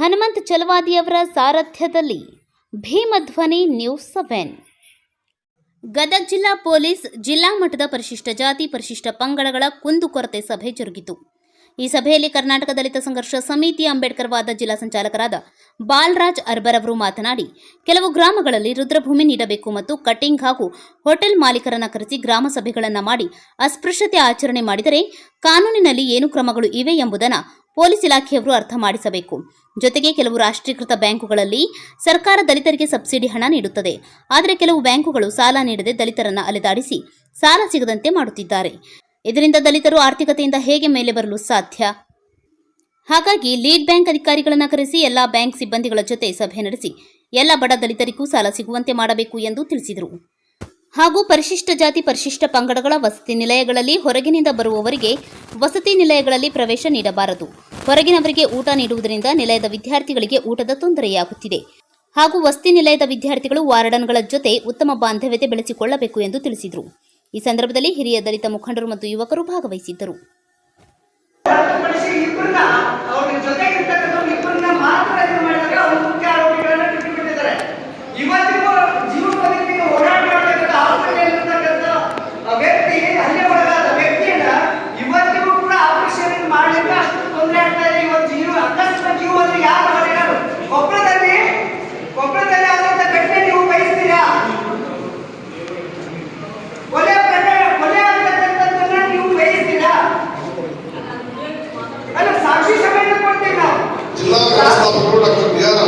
ಹನುಮಂತ್ ಚಲವಾದಿಯವರ ಸಾರಥ್ಯದಲ್ಲಿ Bhimadhwani news seven. Gadag ಜಿಲ್ಲಾ ಪೊಲೀಸ್ ಜಿಲ್ಲಾ ಮಟ್ಟದ ಪರಿಶಿಷ್ಟ ಜಾತಿ, ಪರಿಶಿಷ್ಟ ಪಂಗಡಗಳ ಕುಂದುಕೊರತೆ ಸಭೆ ಜರುಗಿತು. ಈ ಸಭೆಯಲ್ಲಿ ಕರ್ನಾಟಕ ದಲಿತ ಸಂಘರ್ಷ ಸಮಿತಿ ಅಂಬೇಡ್ಕರ್ ವಾದ ಜಿಲ್ಲಾ ಸಂಚಾಲಕರಾದ ಬಾಲರಾಜ್ ಅರ್ಬರ್ ಅವರು ಮಾತನಾಡಿ, ಕೆಲವು ಗ್ರಾಮಗಳಲ್ಲಿ ರುದ್ರಭೂಮಿ ನೀಡಬೇಕು ಮತ್ತು ಕಟಿಂಗ್ ಹಾಗೂ ಹೋಟೆಲ್ ಮಾಲೀಕರನ್ನ ಕರೆಸಿ ಗ್ರಾಮ ಸಭೆಗಳನ್ನು ಮಾಡಿ ಅಸ್ಪೃಶ್ಯತೆ ಆಚರಣೆ ಮಾಡಿದರೆ ಕಾನೂನಿನಲ್ಲಿ ಏನು ಕ್ರಮಗಳು ಇವೆ ಎಂಬುದನ್ನು ಪೊಲೀಸ್ ಇಲಾಖೆಯವರು ಅರ್ಥ ಮಾಡಿಸಬೇಕು. ಜೊತೆಗೆ ಕೆಲವು ರಾಷ್ಟ್ರೀಕೃತ ಬ್ಯಾಂಕುಗಳಲ್ಲಿ ಸರ್ಕಾರ ದಲಿತರಿಗೆ ಸಬ್ಸಿಡಿ ಹಣ ನೀಡುತ್ತದೆ. ಆದರೆ ಕೆಲವು ಬ್ಯಾಂಕುಗಳು ಸಾಲ ನೀಡದೆ ದಲಿತರನ್ನ ಅಲೆದಾಡಿಸಿ ಸಾಲ ಸಿಗದಂತೆ ಮಾಡುತ್ತಿದ್ದಾರೆ. ಇದರಿಂದ ದಲಿತರು ಆರ್ಥಿಕತೆಯಿಂದ ಹೇಗೆ ಮೇಲೆ ಬರಲು ಸಾಧ್ಯ? ಹಾಗಾಗಿ ಲೀಡ್ ಬ್ಯಾಂಕ್ ಅಧಿಕಾರಿಗಳನ್ನು ಕರೆಸಿ ಎಲ್ಲಾ ಬ್ಯಾಂಕ್ ಸಿಬ್ಬಂದಿಗಳ ಜೊತೆ ಸಭೆ ನಡೆಸಿ ಎಲ್ಲ ಬಡ ದಲಿತರಿಗೂ ಸಾಲ ಸಿಗುವಂತೆ ಮಾಡಬೇಕು ಎಂದು ತಿಳಿಸಿದರು. ಹಾಗೂ ಪರಿಶಿಷ್ಟ ಜಾತಿ ಪರಿಶಿಷ್ಟ ಪಂಗಡಗಳ ವಸತಿ ನಿಲಯಗಳಲ್ಲಿ ಹೊರಗಿನಿಂದ ಬರುವವರಿಗೆ ವಸತಿ ನಿಲಯಗಳಲ್ಲಿ ಪ್ರವೇಶ ನೀಡಬಾರದು. ಹೊರಗಿನವರಿಗೆ ಊಟ ನೀಡುವುದರಿಂದ ನಿಲಯದ ವಿದ್ಯಾರ್ಥಿಗಳಿಗೆ ಊಟದ ತೊಂದರೆಯಾಗುತ್ತಿದೆ. ಹಾಗೂ ವಸತಿ ನಿಲಯದ ವಿದ್ಯಾರ್ಥಿಗಳು ವಾರ್ಡನ್ಗಳ ಜೊತೆ ಉತ್ತಮ ಬಾಂಧವ್ಯತೆ ಬೆಳೆಸಿಕೊಳ್ಳಬೇಕು ಎಂದು ತಿಳಿಸಿದರು. ಈ ಸಂದರ್ಭದಲ್ಲಿ ಹಿರಿಯ ದಲಿತ ಮುಖಂಡರು ಮತ್ತು ಯುವಕರು ಭಾಗವಹಿಸಿದ್ದರು. por la comunidad